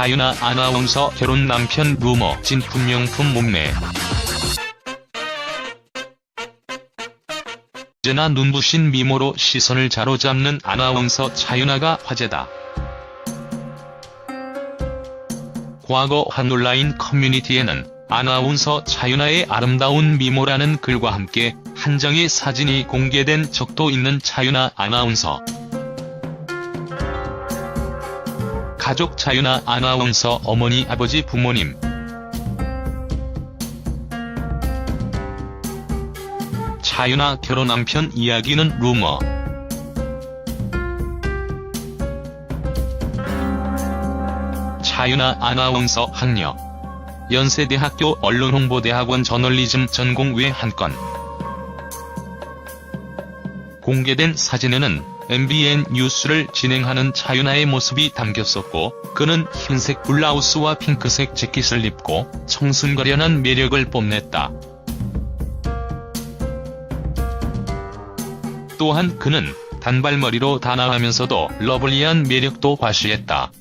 차유나 아나운서 결혼 남편 루머 진품명품 몸매 언제나 눈부신 미모로 시선을 자로잡는 아나운서 차유나가 화제다. 과거 한 온라인 커뮤니티에는 아나운서 차유나의 아름다운 미모라는 글과 함께 한 장의 사진이 공개된 적도 있는 차유나 아나운서. 가족 차유나 아나운서 어머니 아버지 부모님. 차유나 결혼 남편 이야기는 루머. 차유나 아나운서 학력 연세대학교 언론홍보대학원 저널리즘 전공 외 한 건. 공개된 사진에는 MBN 뉴스를 진행하는 차유나의 모습이 담겼었고, 그는 흰색 블라우스와 핑크색 재킷을 입고 청순거련한 매력을 뽐냈다. 또한 그는 단발머리로 단아하면서도 러블리한 매력도 과시했다.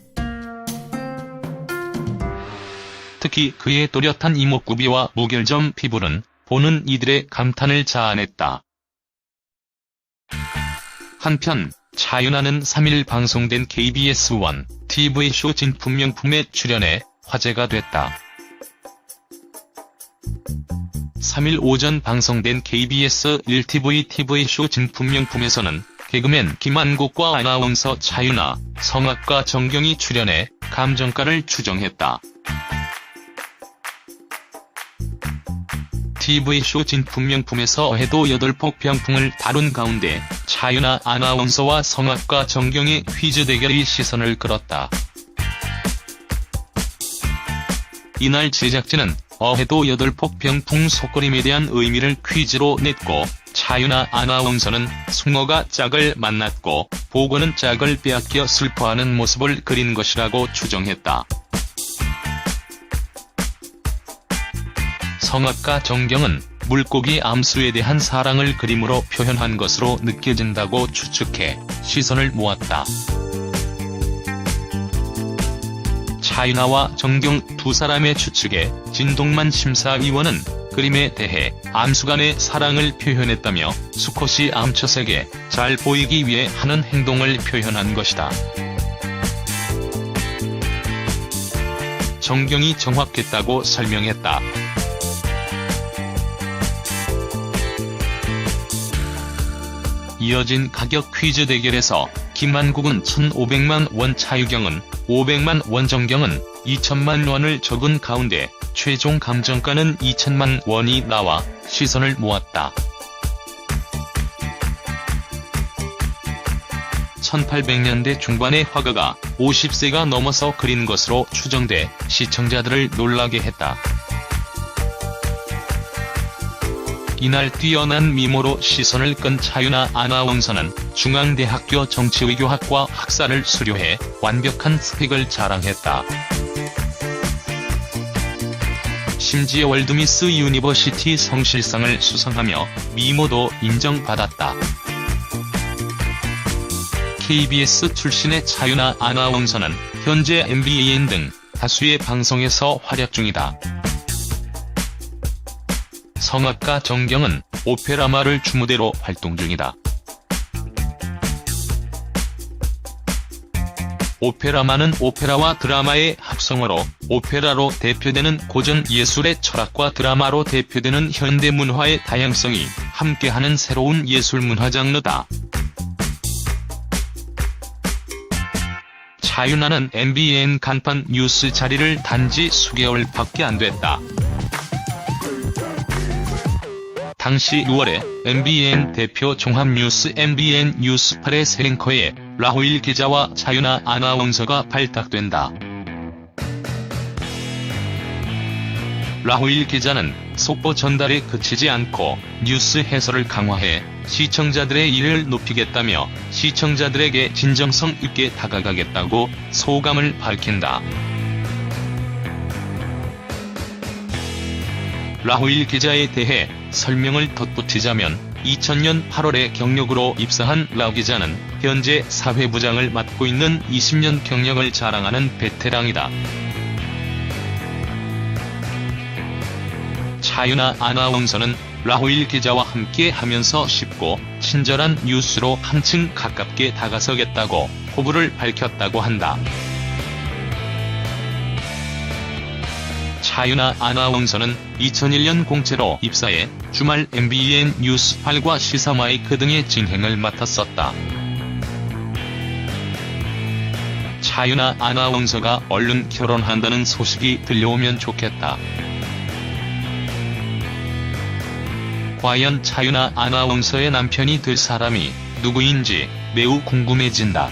특히 그의 또렷한 이목구비와 무결점 피부는 보는 이들의 감탄을 자아냈다. 한편 차윤아는 3일 방송된 KBS1 TV쇼 진품명품에 출연해 화제가 됐다. 3일 오전 방송된 KBS 1TV TV쇼 진품명품에서는 개그맨 김한국과 아나운서 차윤아, 성악가 정경이 출연해 감정가를 추정했다. TV쇼 진품명품에서 해도 8폭 병풍을 다룬 가운데 차윤아 아나운서와 성악가 정경의 퀴즈 대결이 시선을 끌었다. 이날 제작진은 어해도 8폭 병풍 속거림에 대한 의미를 퀴즈로 냈고 차윤아 아나운서는 숭어가 짝을 만났고 보고는 짝을 빼앗겨 슬퍼하는 모습을 그린 것이라고 추정했다. 성악가 정경은 물고기 암수에 대한 사랑을 그림으로 표현한 것으로 느껴진다고 추측해 시선을 모았다. 차윤아와 정경 두 사람의 추측에 진동만 심사위원은 그림에 대해 암수 간의 사랑을 표현했다며 수컷이 암컷에게 잘 보이기 위해 하는 행동을 표현한 것이다. 정경이 정확했다고 설명했다. 이어진 가격 퀴즈 대결에서 김한국은 1,500만 원 차유경은 500만 원 정경은 2천만 원을 적은 가운데 최종 감정가는 2천만 원이 나와 시선을 모았다. 1800년대 중반의 화가가 50세가 넘어서 그린 것으로 추정돼 시청자들을 놀라게 했다. 이날 뛰어난 미모로 시선을 끈 차윤아 아나운서는 중앙대학교 정치외교학과 학사를 수료해 완벽한 스펙을 자랑했다. 심지어 월드미스 유니버시티 성실상을 수상하며 미모도 인정받았다. KBS 출신의 차윤아 아나운서는 현재 MBN 등 다수의 방송에서 활약 중이다. 성악가 정경은 오페라마를 주무대로 활동 중이다. 오페라마는 오페라와 드라마의 합성어로 오페라로 대표되는 고전 예술의 철학과 드라마로 대표되는 현대 문화의 다양성이 함께하는 새로운 예술 문화 장르다. 차윤아는 MBN 간판 뉴스 자리를 단지 수개월밖에 안 됐다. 당시 6월에 MBN 대표 종합뉴스 MBN 뉴스 8의 새 앵커에 라호일 기자와 차윤아 아나운서가 발탁된다. 라호일 기자는 속보 전달에 그치지 않고 뉴스 해설을 강화해 시청자들의 이해를 높이겠다며 시청자들에게 진정성 있게 다가가겠다고 소감을 밝힌다. 라호일 기자에 대해 설명을 덧붙이자면 2000년 8월에 경력으로 입사한 라 기자는 현재 사회부장을 맡고 있는 20년 경력을 자랑하는 베테랑이다. 차윤아 아나운서는 라호일 기자와 함께 하면서 쉽고 친절한 뉴스로 한층 가깝게 다가서겠다고 포부를 밝혔다고 한다. 차윤아 아나운서는 2001년 공채로 입사해 주말 MBN 뉴스8과 시사마이크 등의 진행을 맡았었다. 차윤아 아나운서가 얼른 결혼한다는 소식이 들려오면 좋겠다. 과연 차윤아 아나운서의 남편이 될 사람이 누구인지 매우 궁금해진다.